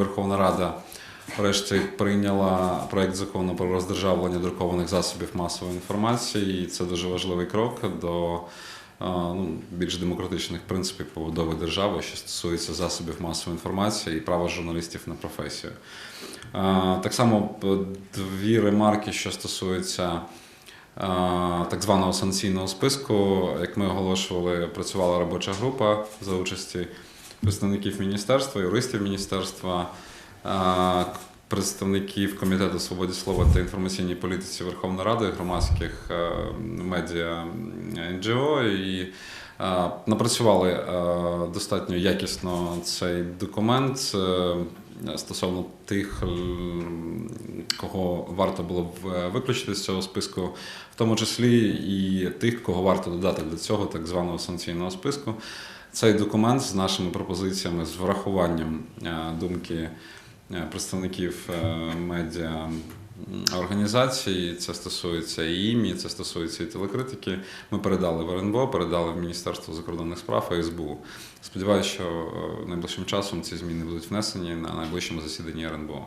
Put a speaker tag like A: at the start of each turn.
A: Верховна Рада врешті прийняла проект закону про роздержавлення друкованих засобів масової інформації. І це дуже важливий крок до е, ну, більш демократичних принципів побудови держави, що стосується засобів масової інформації і права журналістів на професію. Е, Так само е, дві ремарки, що стосуються так званого санкційного списку. Як ми оголошували, працювала робоча група за участі представників міністерства, юристів міністерства, представників Комітету свободи слова та інформаційній політиці Верховної Ради, громадських е, медіа НГО. І напрацювали е, достатньо якісно цей документ е, стосовно тих, кого варто було б виключити з цього списку, в тому числі і тих, кого варто додати до цього так званого санкційного списку. Цей документ з нашими пропозиціями, з врахуванням е, думки е, представників е, медіа м, організацій, це стосується і ІМІ, це стосується і телекритики. Ми передали в РНБО, передали в Міністерство закордонних справ і СБУ. Сподіваюся, що найближчим часом ці зміни будуть внесені на найближчому засіданні РНБО.